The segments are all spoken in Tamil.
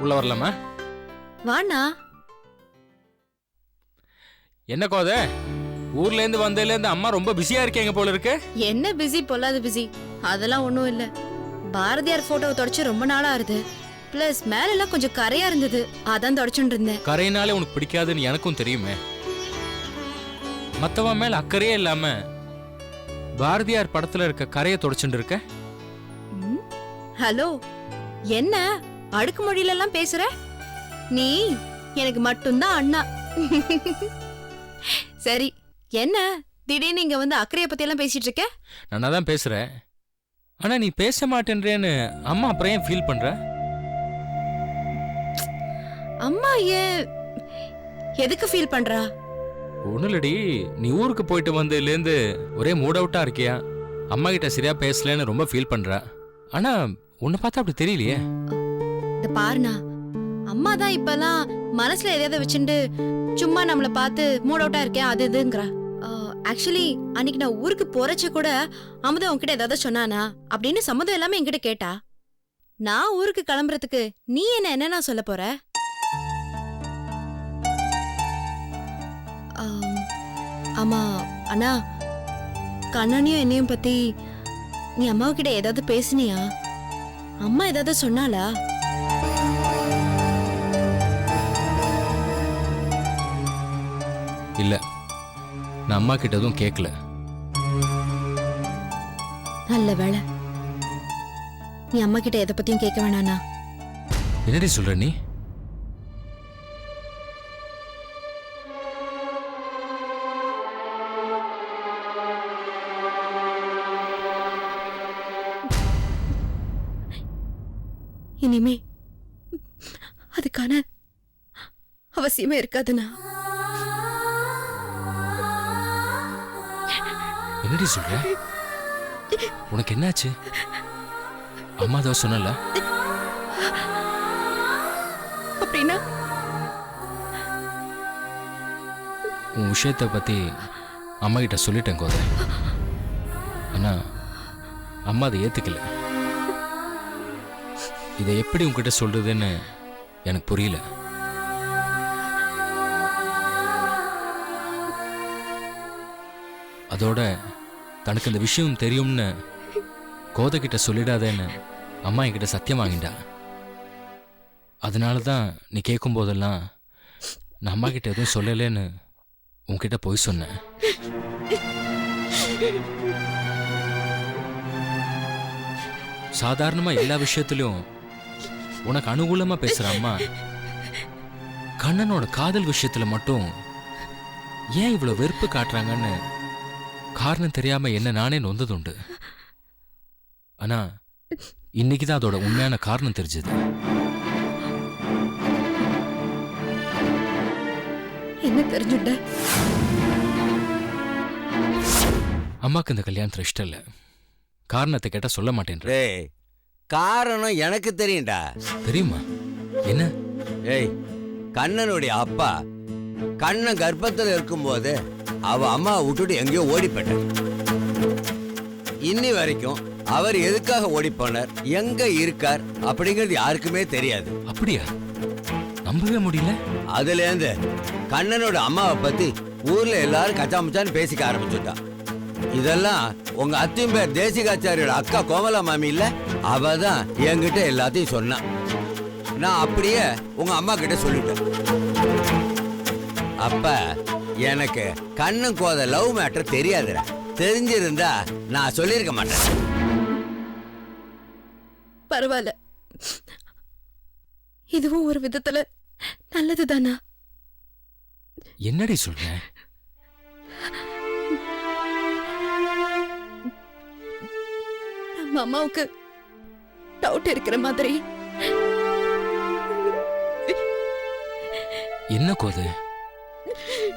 உள்ள வரலாமா? வாண்ணா. என்ன கோத? ஊர்ல இருந்து வந்ததுல இருந்து அம்மா ரொம்ப பிஸியா இருக்கீங்க போல இருக்கு. என்ன பிஸி பொல்லாத பிஸி? அதெல்லாம் ஒண்ணும் இல்ல. பாரதியார் போட்டோவை தொடச்சு ரொம்ப நாளா இருது பிளஸ் மேல எல்லாம் கொஞ்சம் கரையா இருந்தது. அதான் தொடச்சுட்டு இருந்தேன். கரையினாலே உனக்கு பிடிக்காதுன்னு எனக்கும் தெரியுமே. மத்தவன் மேல அக்கறையே இல்லாம பாரதியார் படத்துல இருக்க கரையை தொடச்சுட்டு இருக்க? ஹலோ? என்ன? அடுக்கு மொழியில எல்லாம் பேசுற? நீ எனக்கு மட்டும்தான் அண்ணா. சரி என்ன? திடீர்னு இங்க வந்து அக்கறைய பத்தி எல்லாம் பேசிட்டு இருக்க? நானா தான் பேசுறேன். ஆனா நீ பேச மாட்டேன்றேன்னு அம்மா அப்புறம் ஏன் ஃபீல் பண்ற? அம்மா ஏன் எதுக்கு ஃபீல் பண்றா? இல்லடி நீ ஊருக்கு போயிட்டு வந்ததுலேருந்து ஒரே மூட் அவுட்டா இருக்கியா? அம்மா கிட்ட சரியா பேசலன்னு ரொம்ப ஃபீல் பண்ற. ஆனா உன்னை பார்த்தா அப்படி தெரியலையே. இது பாருண்ணா. அம்மா தான் இப்பெல்லாம் மனசுல எதையாவது வச்சுட்டு சும்மா நம்மள பார்த்து மூட் அவுட்டா இருக்கேன் அது இதுங்கிறா. ஆக்சுவலி அன்னைக்கு நான் ஊருக்கு போறச்ச கூட அமுதா உன்கிட்ட ஏதாவது சொன்னானா அப்படின்னு சம்மதம் எல்லாமே என்கிட்ட கேட்டா. நான் ஊருக்கு கிளம்புறதுக்கு நீ என்ன என்னன்னா சொல்ல போற? ஆமா அண்ணா கண்ணனையும் என்னையும் பத்தி நீ அம்மாவுக்கிட்ட ஏதாவது பேசினியா? அம்மா ஏதாவது சொன்னாலா இல்ல. நான் அம்மா கிட்ட எதுவும் கேட்கல நல்ல வேளை. நீ அம்மா கிட்ட எதை பத்தியும் கேட்க வேணாண்ணா. என்னடி சொல்ற நீ? இனிமே அதுக்கான அவசியமே இருக்காதுண்ணா. என்னடி சொல்ற? உனக்கு என்னாச்சு? அம்மா தான் சொன்னல அப்படின்னா? உன் விஷயத்தை பத்தி அம்மா கிட்ட சொல்லிட்டேன் கோதை. ஆனா அம்மா அதை ஏத்துக்கல. இதை எப்படி உன்கிட்ட சொல்றதுன்னு எனக்கு புரியல. அதோட தனக்கு இந்த விஷயம் தெரியும்னு கோதை சொல்லிடாதேன்னு அம்மா என்கிட்ட சத்தியம் வாங்கிட்டா. அதனால தான் நீ கேட்கும் போதெல்லாம் நான் அம்மா கிட்ட எதுவும் சொல்லலைன்னு உன்கிட்ட போய் சொன்னேன். சாதாரணமாக எல்லா விஷயத்துலையும் உனக்கு அனுகூலமாக பேசுகிற அம்மா கண்ணனோட காதல் விஷயத்தில் மட்டும் ஏன் இவ்வளோ வெறுப்பு காட்டுறாங்கன்னு காரணம் தெரியாம என்ன நானே நொந்ததுண்டு. ஆனா இன்னைக்கு தான் அதோட உண்மையான காரணம் தெரிஞ்சது. என்ன தெரிஞ்சுட்ட? அம்மாக்கு இந்த கல்யாணத்துல இஷ்டம் இல்லை. காரணத்தை கேட்டா சொல்ல மாட்டேன்ற. டேய் காரணம் எனக்கு தெரியும்டா. தெரியுமா? என்ன? ஏய் கண்ணனுடைய அப்பா கண்ணன் கர்ப்பத்தில் இருக்கும்போது அவ அம்மாவை விட்டுட்டு எங்கேயோ ஓடி போயிட்டார் இன்னி வரைக்கும் அவர் எதுக்காக ஓடி போனார் எங்க இருக்கார் அப்படிங்கிறது யாருக்குமே தெரியாது. அப்படியா? நம்பவே முடியல. அதுலேருந்து கண்ணனோட அம்மாவை பத்தி ஊர்ல எல்லாரும் கச்சாமச்சான்னு பேசிக்க ஆரம்பிச்சுட்டா. இதெல்லாம் உங்க அத்தையும் பேர் தேசிகாச்சாரியோட அக்கா கோமலா மாமி இல்ல? அவ தான் என்கிட்ட எல்லாத்தையும் சொன்னா. நான் அப்படியே உங்க அம்மா கிட்ட சொல்லிட்டேன். அப்ப எனக்கு கண்ணன் கோத லவ் மேட்டர் தெரியாதுடா. தெரிஞ்சிருந்தா நான் சொல்லியிருக்க மாட்டேன். பரவாயில்ல. இதுவும் ஒரு விதத்துல நல்லதுதானா? என்னடி சொல்ற? நம்ம அம்மாவுக்கு டவுட் இருக்கிற மாதிரி. என்ன கோது?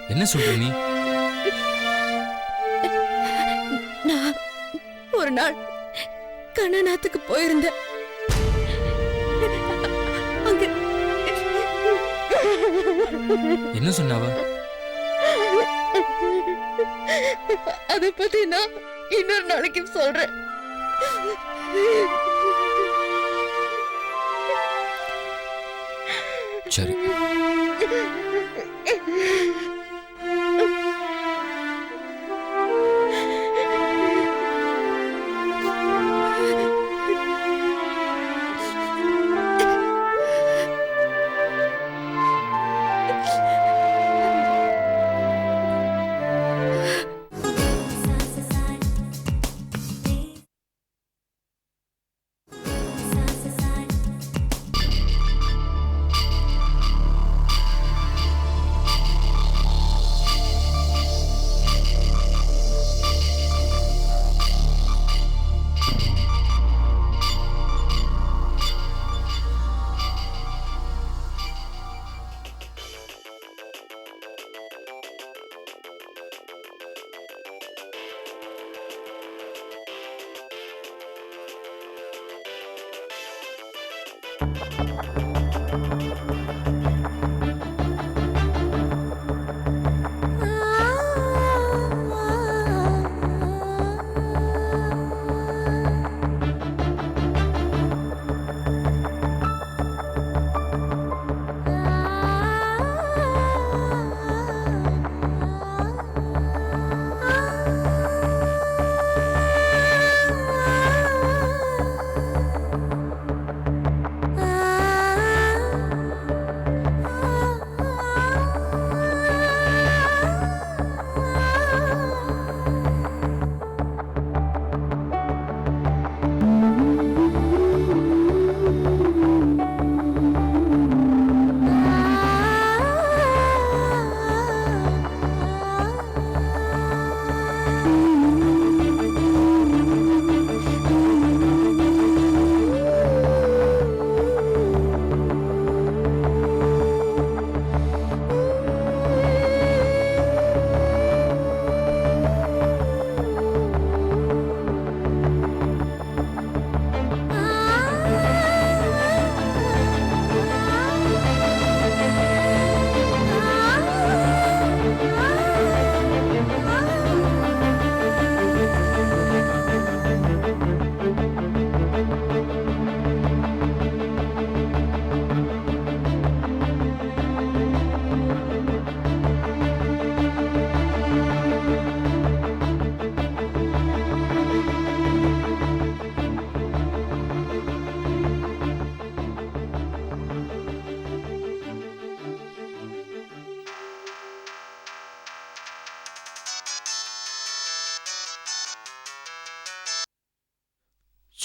என்ன சொல்ற நீ? நான் ஒரு நாள் கண்ணநாத்துக்கு போயிருந்தேன். என்ன சொன்னாவ? அத பத்தி நான் இன்னொரு நாளைக்கு சொல்றேன்.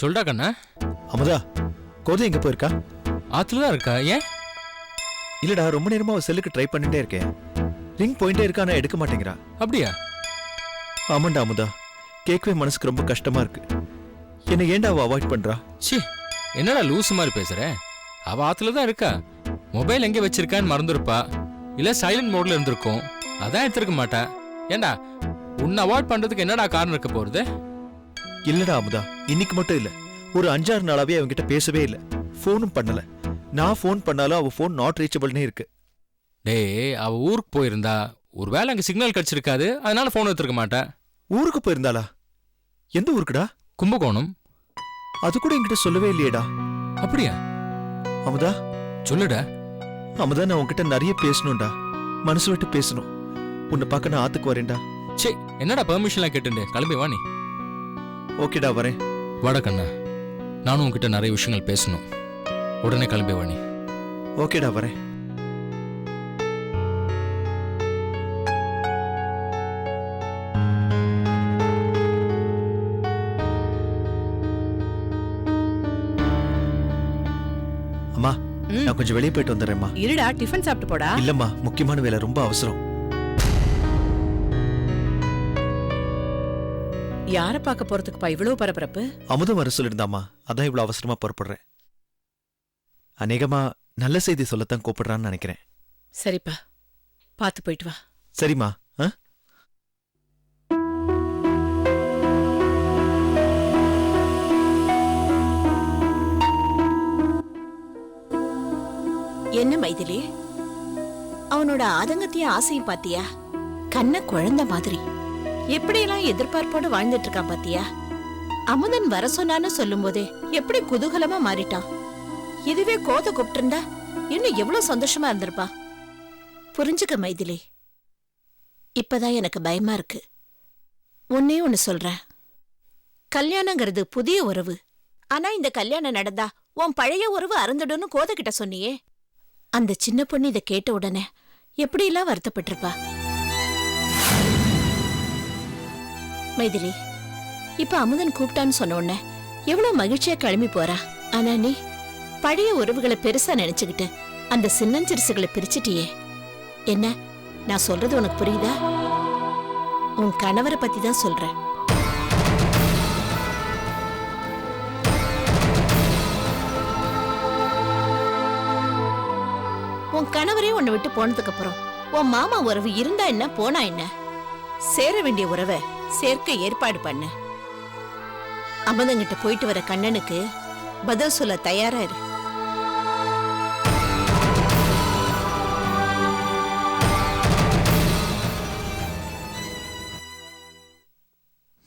சொல்டா கண்ணா. அமுதா கோதை எங்க போயிருக்கா? ஆத்துல தான் இருக்கா ஏன்? இல்லடா ரொம்ப நேரமா அவ செல்லுக்கு ட்ரை பண்ணிட்டே இருக்கேன். ரிங் போயிட்டே இருக்கா ஆனா எடுக்க மாட்டேங்கிறா. அப்படியா? ஆமாண்டா அமுதா. கேட்கவே மனசுக்கு ரொம்ப கஷ்டமா இருக்கு. என்ன ஏன்டா அவ அவாய்ட் பண்றா? சி என்னடா லூசு மாதிரி பேசுற? அவ ஆத்துல தான் இருக்கா. மொபைல் எங்க வச்சிருக்கான்னு மறந்துருப்பா. இல்ல சைலண்ட் மோட்ல இருந்திருக்கும். அதான் எடுத்திருக்க மாட்டா. ஏண்டா உன்னை அவாய்ட் பண்றதுக்கு என்னடா காரணம் இருக்க போறது? இல்லடா அமுதா. இன்னைக்கு மட்டும் இல்ல. ஒரு அஞ்சாறு நாளாவே அவன்கிட்ட பேசவே இல்ல. ஃபோனும் பண்ணல. நான் ஃபோன் பண்ணாலும் அவ ஃபோன் நாட் ரீச்சபிள்னே இருக்கு. டேய் அவ ஊருக்கு போயிருந்தா ஒருவேளை அங்க சிக்னல் கிடைச்சிருக்காது அதனால போன் எடுத்திருக்க மாட்டா ஊருக்கு போயிருந்தாளா? எந்த ஊருக்குடா? கும்பகோணம். அது கூட என்கிட்ட சொல்லவே இல்லையேடா. அப்படியா? அமுதா? சொல்லுடா. அமுதா நான் உன்கிட்ட நிறைய பேசணும்டா. மனசு விட்டு பேசணும். உன்னை பார்க்க நான் ஆத்துக்கு வரேன்டா. சே என்னடா பெர்மிஷன்லாம் கேட்டுண்டு கிளம்பி வா நீ. ஓகேடா வரேன். வாடா கண்ணா. நானும் உன்கிட்ட நிறைய விஷயங்கள் பேசணும். உடனே கிளம்பி வா நீ ஓகேடா வரேன். அம்மா. நான் கொஞ்சம் வெளியே போயிட்டு வந்துடுறேம்மா. இருடா டிஃபன் சாப்பிட்டு போடா. இல்லம்மா முக்கியமான வேலை ரொம்ப அவசரம். யார பார்க்க போறதுக்குப்பா இவ்வளவு பரபரப்பு? அமுதம் வர சொல்லியிருந்தாம்மா அதான் இவ்வளவு அவசரமா புறப்படுறேன். அநேகமா நல்ல செய்தி சொல்லத்தான் கூப்பிடுறான்னு நினைக்கிறேன். சரிப்பா. பார்த்து போயிட்டு வா. சரிம்மா. ஆ? என்ன மைதிலி? அவனோட ஆதங்கத்தையும் ஆசையும் பாத்தியா கண்ண குழந்தை மாதிரி. எப்படியெல்லாம் எதிர்பார்ப்போடு வாழ்ந்துட்டு இருக்கான் பாத்தியா? அமுதன் வர சொன்னான்னு சொல்லும் போதே எப்படி குதூகலமா மாறிட்டான் இதுவே கோத கூப்பிட்டு இன்னும் எவ்வளவு சந்தோஷமா இருந்திருப்பா? புரிஞ்சுக்க மைதிலி. இப்பதான் எனக்கு பயமா இருக்கு. ஒன்னே ஒன்னு சொல்றேன். கல்யாணங்கிறது புதிய உறவு. ஆனா இந்த கல்யாணம் நடந்தா உன் பழைய உறவு அறந்துடும்னு கோதகிட்ட சொன்னியே. அந்த சின்ன பொண்ணு இதை கேட்ட உடனே எப்படியெல்லாம் வருத்தப்பட்டிருப்பா? மைதிலி இப்ப அமுதன் கூப்பிட்டான்னு சொன்ன உடனே எவ்வளவு மகிழ்ச்சியா கிளம்பி போறா. ஆனா நீ பழைய உறவுகளை பெருசா நினைச்சுக்கிட்டு அந்த சின்னஞ்சிறுசுகளை பிரிச்சிட்டியே. என்ன நான் சொல்றது உனக்கு புரியுதா? உன் கணவரை பத்தி தான் சொல்றேன். உன் கணவரே உன்னை விட்டு போனதுக்கு அப்புறம் உன் மாமா உறவு இருந்தா என்ன போனா என்ன? சேர வேண்டிய உறவை சேர்க்க ஏற்பாடு பண்ண. அமதங்கிட்ட போயிட்டு வர கண்ணனுக்கு பதில் சொல்ல தயாரா இரு.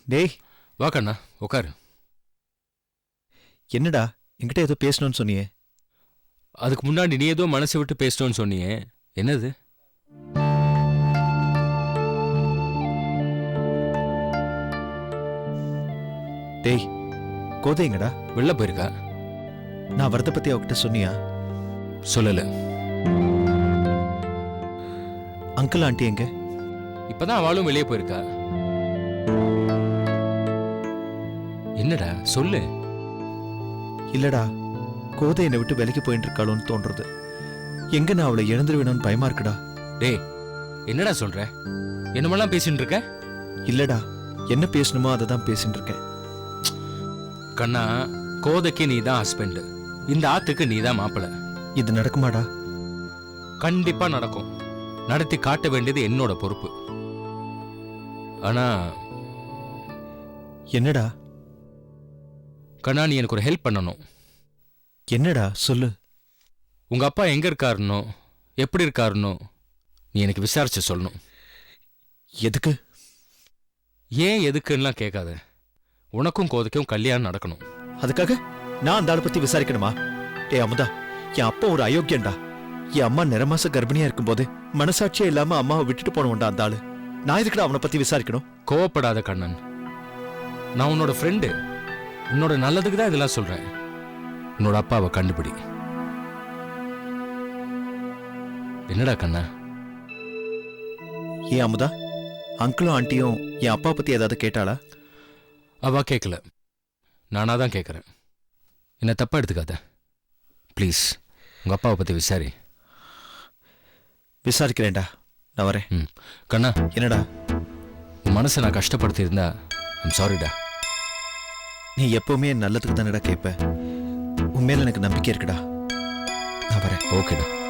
டேய். வா கண்ணா உட்காரு என்னடா என்கிட்ட ஏதோ பேசணும்னு சொன்னியே. அதுக்கு முன்னாடி நீ ஏதோ மனசை விட்டு பேசிட்டோன்னு சொன்னியே. என்னது? டேய் கோதை எங்கடா? வெளில போயிருக்கா. நான் வரத பத்தி அவகிட்ட சொன்னியா? சொல்லல. அங்கிள் ஆண்டி எங்க? இப்பதான் அவளும் வெளியே போயிருக்கா. என்னடா சொல்லு. இல்லடா கோதை என்னை விட்டு விலைக்கு போயிட்டு இருக்காளோன்னு தோன்றது. எங்க நான் அவளை இழந்துருவேணும்னு பயமா இருக்குடா? டேய் என்னடா சொல்ற? என்னமெல்லாம் பேசிட்டு இருக்க இல்லடா என்ன பேசணுமோ அதை தான் பேசிட்டு இருக்கேன் கண்ணா கோதைக்கு நீ தான் ஹஸ்பண்ட் இந்த ஆத்துக்கு நீ தான் மாப்பிள. இது நடக்குமாடா? கண்டிப்பா நடக்கும். நடத்தி காட்ட வேண்டியது என்னோட பொறுப்பு. ஆனா என்னடா? கண்ணா நீ எனக்கு ஒரு ஹெல்ப் பண்ணணும். என்னடா? சொல்லு. உங்க அப்பா எங்க இருக்காருனோ எப்படி இருக்காருனோ நீ எனக்கு விசாரிச்சு சொல்லணும். எதுக்கு? ஏன் எதுக்குன்னுலாம் கேட்காத. உனக்கும் கோதைக்கும் கல்யாணம் நடக்கணும். அதுக்காக நான் அந்த ஆளை பத்தி விசாரிக்கணுமா? டேய் அமுதா என் அப்பா ஒரு அயோக்கியன்டா. என் அம்மா நிறமாச கர்ப்பிணியா இருக்கும்போது மனசாட்சியே இல்லாம அம்மாவை விட்டுட்டு போனவன்டா அந்த ஆளு. நான் எதுக்குடா அவனை பத்தி விசாரிக்கணும்? கோவப்படாத கண்ணன். நான் உன்னோட ஃப்ரெண்டு உன்னோட நல்லதுக்கு தான் இதெல்லாம் சொல்றேன். உன்னோட அப்பாவை கண்டுபிடி. என்னடா கண்ணா ஏன் அமுதா அங்கிளும் ஆண்டியும் என் அப்பா பத்தி ஏதாவது கேட்டாளா? அவ கேட்கல நானா தான் கேட்குறேன் என்ன தப்பா எடுத்துக்காத. ப்ளீஸ் உங்க அப்பாவை பத்தி விசாரி. விசாரிக்கிறேன்டா. நான் வரேன். ம். கண்ணா. என்னடா? உன் மனசை நான் கஷ்டப்படுத்தி இருந்தா ஐம் சாரிடா நீ எப்பவுமே என் நல்லதுக்கு தானடா கேட்ப உன் மேல எனக்கு நம்பிக்கை இருக்குடா. நான் வரேன். ஓகேடா.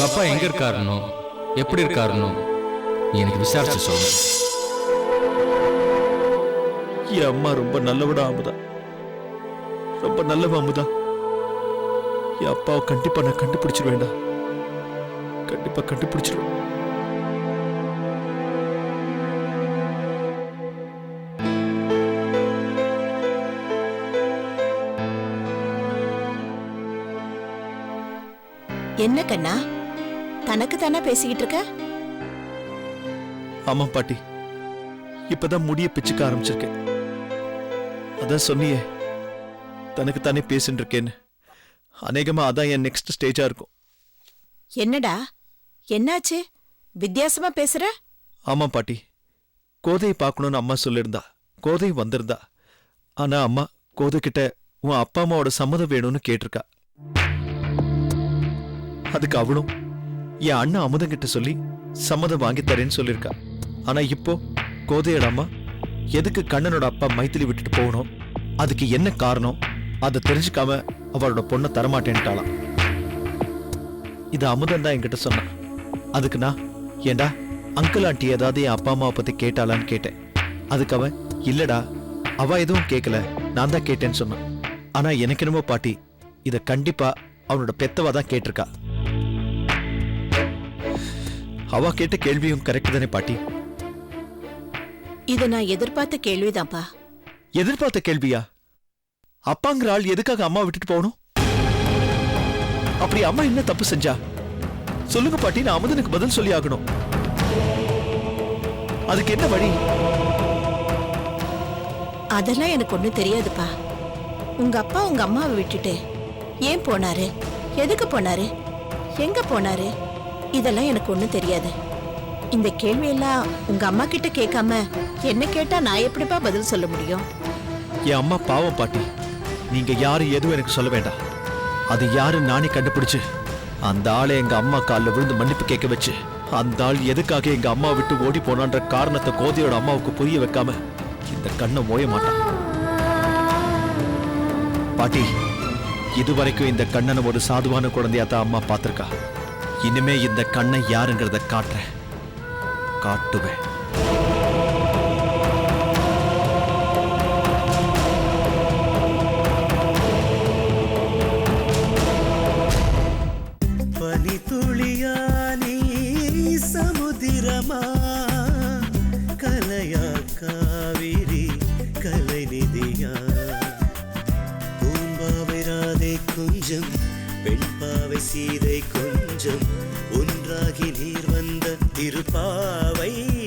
உங்க அப்பா எங்க இருக்காருனோ எப்படி இருக்காருனோ நீ எனக்கு விசாரிச்சு சொல்லு என் அம்மா ரொம்ப நல்லவடா அமுதா. ரொம்ப நல்லவ அமுதா. என் அப்பாவை கண்டிப்பா நான் கண்டுபிடிச்சிருவேன்டா. கண்டிப்பா கண்டுபிடிச்சிருவேன். என்ன கண்ணா? தனக்கு தானே பேசிக்கிட்டு இருக்க ஆமா பாட்டி. இப்பதான் முடிய பிச்சுக்க ஆரம்பிச்சிருக்கேன். அதான் சொன்னியே தனக்கு தானே பேசிட்டு இருக்கேன்னு அநேகமா அதான் என் நெக்ஸ்ட் ஸ்டேஜா இருக்கும். என்னடா? என்னாச்சு? வித்தியாசமா பேசுற? ஆமா பாட்டி. கோதையை பார்க்கணும்னு அம்மா சொல்லியிருந்தா கோதை வந்திருந்தா. ஆனா அம்மா கோதை கிட்ட உன் அப்பா அம்மாவோட சம்மதம் வேணும்னு கேட்டிருக்கா. அதுக்கு அவளும் என் அண்ணன் அமுதம் கிட்ட சொல்லி சம்மதம் வாங்கி தரேன்னு சொல்லியிருக்கா. ஆனா இப்போ கோதையோட அம்மா எதுக்கு கண்ணனோட அப்பா மைத்திலி விட்டுட்டு போகணும்? அதுக்கு என்ன காரணம்? அதை தெரிஞ்சுக்காம அவளோட பொண்ணை தரமாட்டேன்ட்டாளாம். இது அமுதன் தான் என்கிட்ட சொன்னான். அதுக்கு நான் ஏண்டா அங்கிள் ஆண்டி ஏதாவது என் அப்பா அம்மாவை பத்தி கேட்டாளான்னு கேட்டேன். அதுக்கு அவன் இல்லடா அவ எதுவும் கேட்கல நான் தான் கேட்டேன்னு சொன்னான். ஆனா எனக்கு என்னமோ பாட்டி இத கண்டிப்பா அவனோட பெத்தவா தான் கேட்டிருக்கா. அவ கேட்ட கேள்வியும் கரெக்ட் தானே பாட்டி? இத நான் எதிர்பார்த்த கேள்விதான்ப்பா. எதிர்பார்த்த கேள்வியா? அப்பாங்கிற ஆள் எதுக்காக அம்மா விட்டுட்டு போகணும்? அப்படி அம்மா என்ன தப்பு செஞ்சா? சொல்லுங்க பாட்டி நான் அமுதனுக்கு பதில் சொல்லி ஆகணும். அதுக்கு என்ன வழி? அதெல்லாம் எனக்கு ஒண்ணும் தெரியாதுப்பா. உங்க அப்பா உங்க அம்மாவை விட்டுட்டு ஏன் போனாரு? எதுக்கு போனாரு? எங்க போனாரு? இதெல்லாம் எனக்கு ஒன்றும் தெரியாது. இந்த கேள்வியெல்லாம் உங்க அம்மா கிட்ட கேட்காம என்ன கேட்டா நான் எப்படிப்பா பதில் சொல்ல முடியும்? என் அம்மா பாவம் பாட்டி. நீங்க யாரு எதுவும் எனக்கு சொல்ல வேண்டாம். அது யாரு நானே கண்டுபிடிச்சு அந்த ஆளை எங்க அம்மா காலில் விழுந்து மன்னிப்பு கேட்க வச்சு அந்த ஆள் எதுக்காக எங்க அம்மா விட்டு ஓடி போனான்ற காரணத்தை கோதையோட அம்மாவுக்கு புரிய வைக்காம இந்த கண்ணை மோய மாட்டான். பாட்டி இதுவரைக்கும் இந்த கண்ணனை ஒரு சாதுவான குழந்தையா தான் அம்மா பார்த்திருக்கா. இனிமே இந்த கண்ணை யாருங்கிறத காட்டுறேன் காட்டுவேன். சமுதிரமா? கலையா காவிரி கலைநிதியா பூம்பாவை ராதை கொஞ்சம் பெண்பாவை சீதை கொஞ்சம் ஒன்றாகி நீர் வந்த திருப்பாவை.